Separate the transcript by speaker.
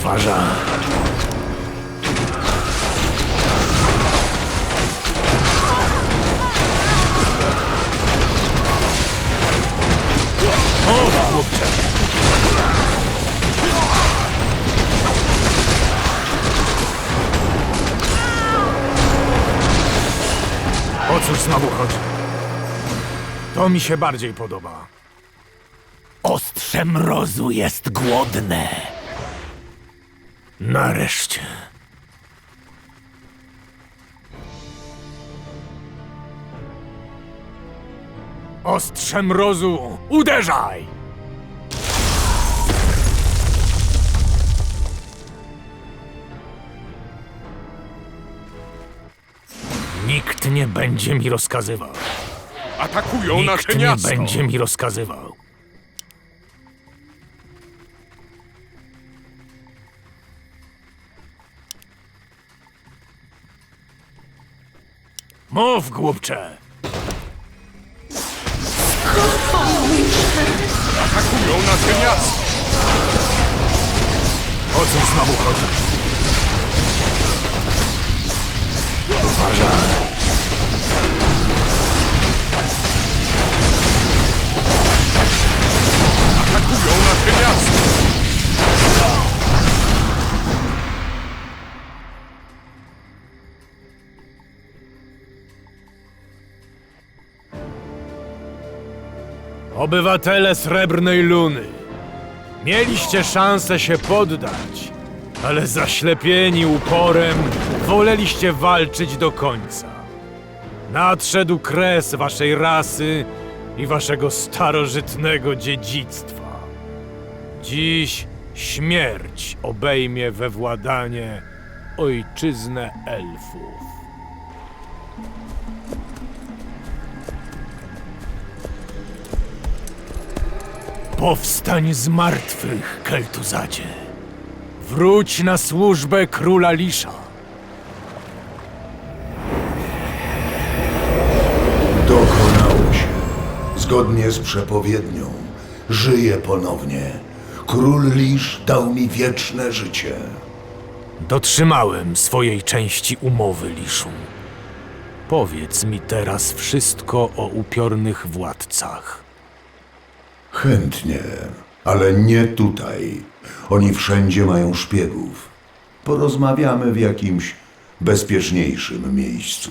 Speaker 1: Chłopcze. O cóż znowu chodzi? To mi się bardziej podoba. Ostrze mrozu jest głodne. Nareszcie. Ostrze mrozu, uderzaj! Nikt nie będzie mi rozkazywał.
Speaker 2: Atakują nasze
Speaker 1: Nikt nie
Speaker 2: miasto!
Speaker 1: będzie mi rozkazywał. Mów, głupcze!
Speaker 2: Atakują nasze miasto!
Speaker 1: O co znowu chodzi? Uważaj! Obywatele Srebrnej Luny, mieliście szansę się poddać, ale zaślepieni uporem woleliście walczyć do końca. Nadszedł kres waszej rasy i waszego starożytnego dziedzictwa. Dziś śmierć obejmie we władanie ojczyznę elfów. Powstań z martwych, Keltuzadzie. Wróć na służbę króla Lisza.
Speaker 3: Dokonało się. Zgodnie z przepowiednią. Żyję ponownie. Król Lisz dał mi wieczne życie.
Speaker 1: Dotrzymałem swojej części umowy, Liszu. Powiedz mi teraz wszystko o upiornych władcach.
Speaker 3: Chętnie, ale nie tutaj. Oni wszędzie mają szpiegów. Porozmawiamy w jakimś bezpieczniejszym miejscu.